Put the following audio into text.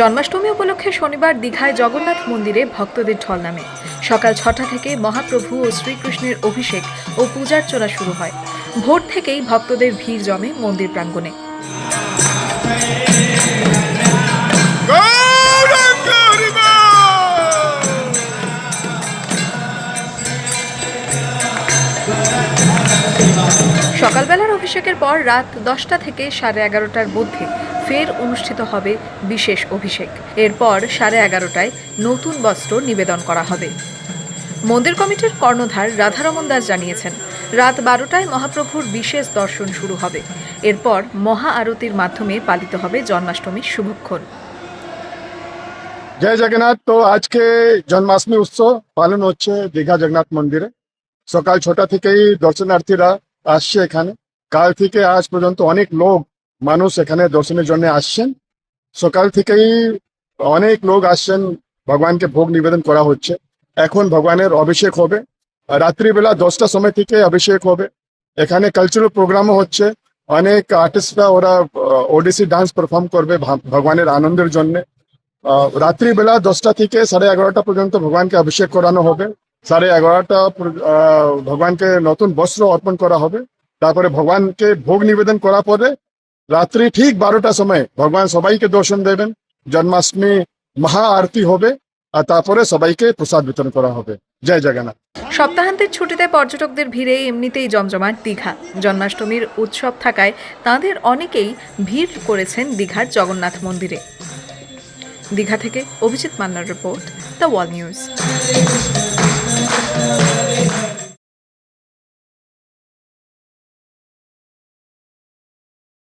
জন্মাষ্টমী উপলক্ষে শনিবার দীঘায় জগন্নাথ মন্দিরে ভক্তদের ঢল নামে। সকাল ছটা থেকে মহাপ্রভু ও শ্রীকৃষ্ণের অভিষেক ও পূজার্চনা শুরু হয়। ভোর থেকেই ভক্তদের ভিড় জমে মন্দির প্রাঙ্গণে। সকালবেলার অভিষেকের পর রাত দশটা থেকে সাড়ে এগারোটার মধ্যে ফের অনুষ্ঠিত হবে বিশেষ অভিষেক। এরপর সাড়ে এগারোটায় নতুন বস্ত্র নিবেদন করা হবে। মন্দির কমিটির কর্ণধার রাধারমন দাস জানিয়েছেন, রাত বারোটায় মহাপ্রভুর বিশেষ দর্শন শুরু হবে। এরপর মহা আরতির মাধ্যমে পালিত হবে জন্মাষ্টমীর শুভক্ষণ। জয় জগন্নাথ। তো আজকে জন্মাষ্টমী উৎসব পালন হচ্ছে দীঘা জগন্নাথ মন্দিরে। সকাল ছটা থেকেই দর্শনার্থীরা আসছে এখানে। কাল থেকে আজ পর্যন্ত অনেক লোক, মানুষ এখানে দর্শনের জন্য আসছেন। সকাল থেকেই অনেক লোক আসছেন, ভগবানকে ভোগ নিবেদন করা হচ্ছে। এখন ভগবানের অভিষেক হবে। রাত্রিবেলা দশটার সময় থেকে অভিষেক হবে। এখানে কালচারাল প্রোগ্রামও হচ্ছে। অনেক আর্টিস্টরা ওরা ওডিসি ডান্স পারফর্ম করবে ভগবানের আনন্দের জন্য। রাত্রিবেলা দশটা থেকে সাড়ে এগারোটা পর্যন্ত ভগবানকে অভিষেক করানো হবে। সাড়ে এগারোটা ভগবানকে নতুন বস্ত্র অর্পণ করা হবে। তারপরে ভগবানকে ভোগ নিবেদন করার পরে রাত্রি ঠিক বারোটার সময় ভগবান সবাইকে দর্শন দেবেন। জন্মাষ্টমী মহা আরতি হবে আর তারপরে সবাইকে প্রসাদ বিতরণ করা হবে। জয় জগন্নাথ। সপ্তাহান্তের ছুটিতে পর্যটকদের ভিড়ে এমনিতেই জমজমাট দীঘা। জন্মাষ্টমীর উৎসব থাকায় তাঁদের অনেকেই ভিড় করেছেন দীঘার জগন্নাথ মন্দিরে। দীঘা থেকে অভিজিৎ মান্নার রিপোর্ট, দ্য ওয়াল নিউজ।